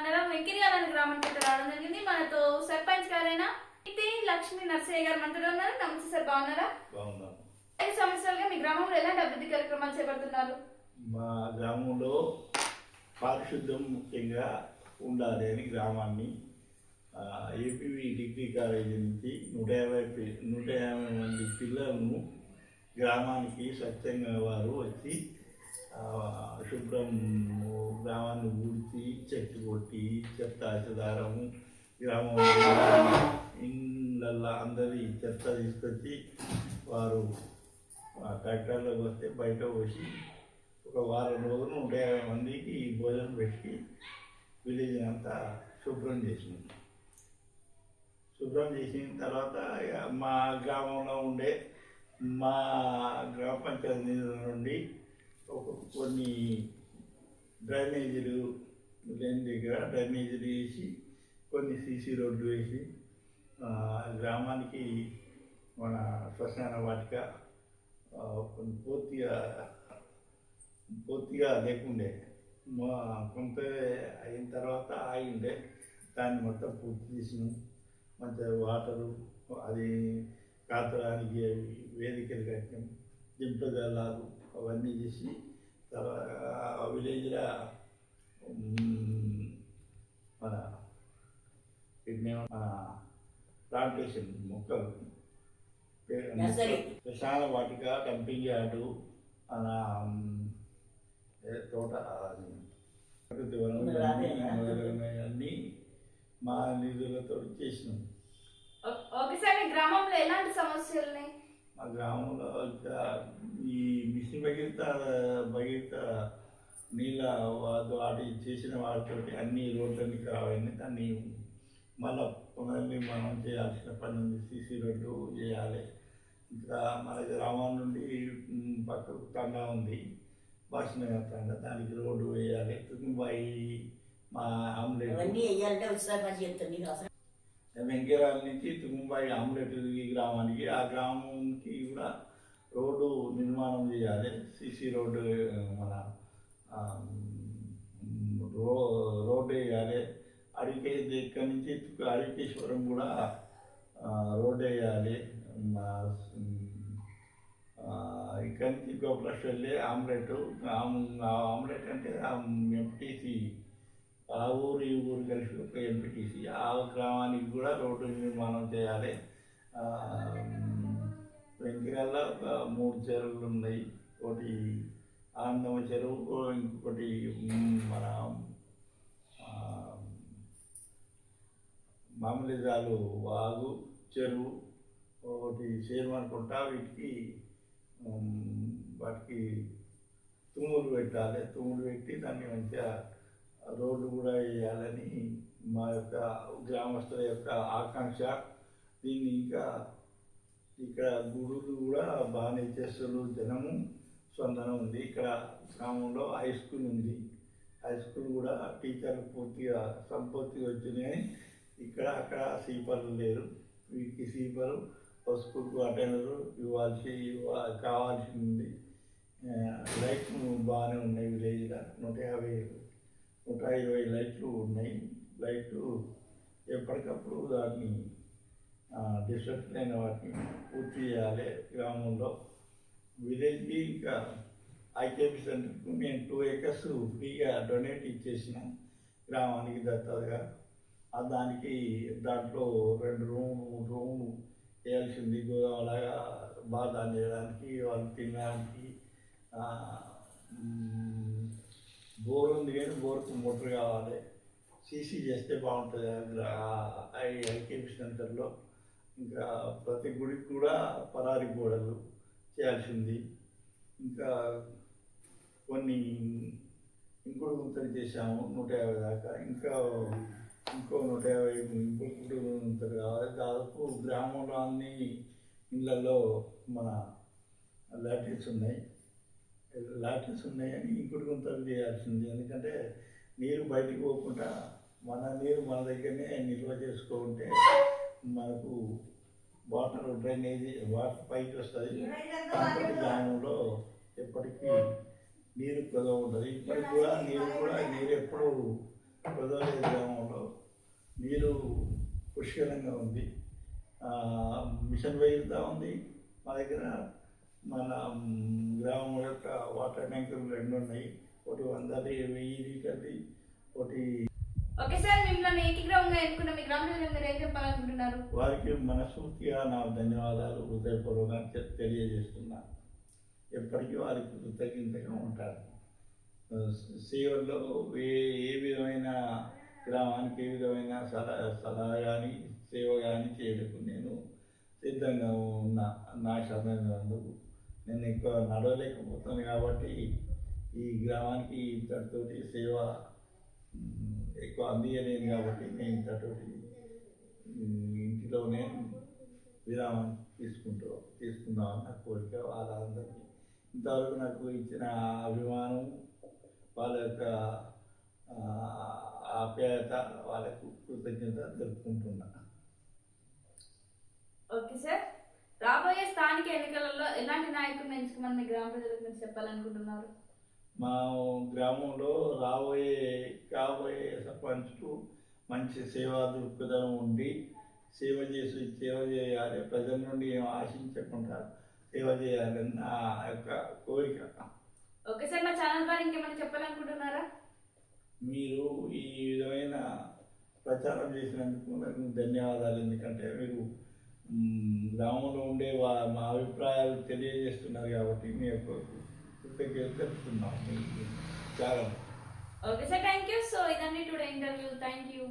మండలం వెంకిరియాలని గ్రామం అయితే రావడం జరిగింది. మనతో సర్పంచ్ గారైనా అయితే లక్ష్మీ నర్సయ్య గారు మనతో ఉన్నారు. నమస్తే సార్ బాగున్నారా? ఐదు సంవత్సరాలుగా మీ గ్రామంలో ఎలాంటి అభివృద్ధి కార్యక్రమాలు చేపడుతున్నారు? మా గ్రామంలో పారిశుద్ధ్యం ముఖ్యంగా ఉండాలి అని గ్రామాన్ని. ఏపీవి డిగ్రీ కాలేజీ నుంచి నూట యాభై నూట యాభై మంది పిల్లలను గ్రామానికి స్వచ్ఛంగా వారు వచ్చి శుభ్రం గ్రామాన్ని ఊడ్చి చెట్టు కొట్టి చెత్త చెదారము గ్రామం ఇళ్ళల్లో అందరి చెత్త తీసుకొచ్చి వారు ఆ వస్తే బయట పోసి ఒక వారం రోజులు నూట యాభై మందికి భోజనం పెట్టి విలేజ్ అంతా శుభ్రం చేసినాం శుభ్రం చేసిన తర్వాత ఇక మా గ్రామంలో ఉండే మా గ్రామ పంచాయతీ నుండి కొన్ని డ్రైనేజీలు లేని దగ్గర డ్రైనేజీలు వేసి కొన్ని సీసీ రోడ్లు వేసి గ్రామానికి మన శ్మశాన వాటిక కొన్ని పూర్తిగా పూర్తిగా లేకుండే. మా కొంత అయిన తర్వాత ఆగిండే. దాన్ని మొత్తం పూర్తి చేసినాం. మంచిగా వాటరు అది కాతడానికి అవి వేదికలు కట్టినాం దింప జల్లాలు అవన్నీ చేసి తర్వాత విలేజ్లో మన వీటిని మన ప్లాంటేషన్ మొక్కలు. శ్మశాన వాటిక డంపింగ్ యార్డు మన తోట ప్రకృతి? అన్నీ మా నిధులతో చేసినాం ఓ- ఓకే సార్ మీ గ్రామంలో ఎలాంటి సమస్యలు ఉన్నాయి మా గ్రామంలో ఈ మిషన్ భగీరథ భగీరథ నీళ్ళ వాటి చేసిన వాటితోటి అన్ని రోడ్లన్నీ ఖరాబ్ అయినాయి. దాన్ని మళ్ళా పునర్నిర్మాణం చేయాల్సిన పని ఉంది. సీసీ రోడ్డు చేయాలి. ఇంకా మన గ్రామం నుండి పక్కకు తండా ఉంది. భాషనగర్ తండా. దానికి రోడ్డు వేయాలి. బాయి మా ఆమ్లెట్ వెంకేరాల నుంచి తుంబాయి ఆమ్లెట్ ఈ గ్రామానికి ఆ గ్రామంకి కూడా రోడ్డు నిర్మాణం చేయాలి. సీసీ రోడ్డు మన రో రోడ్డు వేయాలి. అడిగే ఇక్కడి నుంచి అడికేశ్వరం కూడా రోడ్డు వేయాలి. ఇక్కడి నుంచి గోప్లస్ వెళ్ళి ఆమ్లెట్ ఆ ఆమ్లెట్ అంటే ఎంపీసీ ఆ ఊరు ఈ ఊరు కలిసి ఒక ఎంపీటీసీ ఆ గ్రామానికి కూడా రోడ్డు నిర్మాణం చేయాలి. ఆ, వెంకరాల ఒక మూడు చెరువులు ఉన్నాయి. ఒకటి ఆనందమ చెరువు ఇంకొకటి మన ఆ, వాగు చెరువు ఒకటి చేరమనుకుంటా వీటికి వాటికి తుమ్ములు పెట్టాలి. తుమ్ములు పెట్టి దాన్ని మంచిగా రోడ్డు కూడా వేయాలని మా యొక్క గ్రామస్తుల యొక్క ఆకాంక్ష. దీన్ని ఇంకా ఇక్కడ గుడులు కూడా బాగానే చేస్తారు జనము. స్పందన ఉంది. ఇక్కడ గ్రామంలో హై స్కూల్ ఉంది. హై స్కూల్ కూడా టీచర్లు పూర్తిగా సంపూర్తిగా వచ్చినాయి. ఇక్కడ అక్కడ సీపర్లు లేరు. వీటికి సీపరు ఒక స్కూల్కు అటెండరు ఇవ్వాల్సి కావాల్సి ఉంది లైఫ్ బాగానే ఉన్నాయి విలేజ్లో. నూట యాభై ఒక ఇరవై లైట్లు ఉన్నాయి. లైట్లు ఎప్పటికప్పుడు దాన్ని డిస్ట్రక్ట్ అయిన వాటిని పూర్తి చేయాలి. గ్రామంలో విలేజ్కి ఇంకా ఐకేపీ సెంటర్కు నేను టూ ఏకర్స్ ఫ్రీగా డొనేట్ ఇచ్చేసిన. గ్రామానికి దత్తగా ఆ దానికి దాంట్లో రెండు రూమ్ రూమ్ వేయాల్సింది. గోదావరిగా బాగా చేయడానికి వాళ్ళు తినడానికి బోర్ ఉంది కానీ బోర్కు మోటార్ కావాలి. సీసీ చేస్తే బాగుంటుంది. ఐ ఐకేపీ సెంటర్లో ఇంకా ప్రతి గుడికి కూడా పరారి గోడలు చేయాల్సింది. ఇంకా కొన్ని ఇంకుడు గుంతలు చేశాము నూట యాభై దాకా. ఇంకా ఇంకో నూట యాభై ఇంకుడు గుంతలు కావాలి. దాదాపు గ్రామంలో అన్ని ఇళ్ళల్లో మన లాట్రిన్స్ ఉన్నాయి. లాటరీస్ ఉన్నాయని ఇంకుడు కొంత చేయాల్సింది. ఎందుకంటే నీరు బయటికి పోకుండా మన నీరు మన దగ్గరనే నిల్వ చేసుకుంటే మనకు వాటర్ డ్రైనేజీ వాటర్ పైకి వస్తుంది. గ్రామంలో ఎప్పటికీ నీరు కొదవ ఉంటుంది ఇప్పటికి కూడా నీరు కూడా నీరు ఎప్పుడు కొదవలేదు గ్రామంలో. నీరు పుష్కలంగా ఉంది. మిషన్ వేయిస్తా ఉంది. మా దగ్గర మన గ్రామం యొక్క వాటర్ ట్యాంకులు రెండు ఉన్నాయి. ఒకటి వందది వెయ్యి లీటర్ది ఒకటి ఓకే సార్ మిమ్మల్ని ఏకీగ్రహంగా ఎన్నుకున్న? మీ ఏం చెప్పాలనుకుంటున్నారు? వారికి మనస్ఫూర్తిగా నా ధన్యవాదాలు హృదయపూర్వకంగా తెలియజేస్తున్నా. ఎప్పటికీ వారికి కృతజ్ఞతగా ఉంటారు. సేవల్లో ఏ ఏ విధమైన గ్రామానికి ఏ విధమైన సలహా సలహా కానీ సేవ కానీ చేయడానికి నేను సిద్ధంగా ఉన్నా. నా సమయంలో నేను ఎక్కువ నడవలేకపోతాను కాబట్టి ఈ గ్రామానికి ఇంతటితోటి సేవ ఎక్కువ అందియలేను కాబట్టి నేను ఇంతటితోటి ఇంటిలోనే విరామం తీసుకుంటూ తీసుకుందామని నా కోరిక వాళ్ళందరికీ. ఇంతవరకు నాకు ఇచ్చిన అభిమానం వాళ్ళ యొక్క ఆప్యాయత వాళ్ళకు కృతజ్ఞత తెలుపుకుంటున్నా. Okay sir. రాబోయే స్థానిక ఎన్నికలలో ఎలాంటి నాయకుడిని ఎంచుకోమని మీ గ్రామ ప్రజలకు మీరు చెప్పాలనుకుంటున్నారు? మా గ్రామంలో రాబోయే కాబోయే సర్పంచ్కు మంచి సేవా దృక్పథం ఉండి సేవ చేసి సేవ చేయాలి. ప్రజల నుండి ఏం ఆశించకుండా సేవ చేయాలని నా యొక్క కోరిక. ఓకే సార్ మా ఛానల్ ద్వారా ఇంకేమైనా చెప్పాలనుకుంటున్నారా? మీరు ఈ విధమైన ప్రచారం చేసినందుకు నాకు ధన్యవాదాలు. ఎందుకంటే మీరు గ్రామంలో ఉండే వా మా అభిప్రాయాలు తెలియజేస్తున్నారు కాబట్టి నేను యొక్క కృతజ్ఞత తెలుపుతున్నాం. చాలా. Okay sir thank you so ఇదండి టుడే ఇంటర్వ్యూ థ్యాంక్ యూ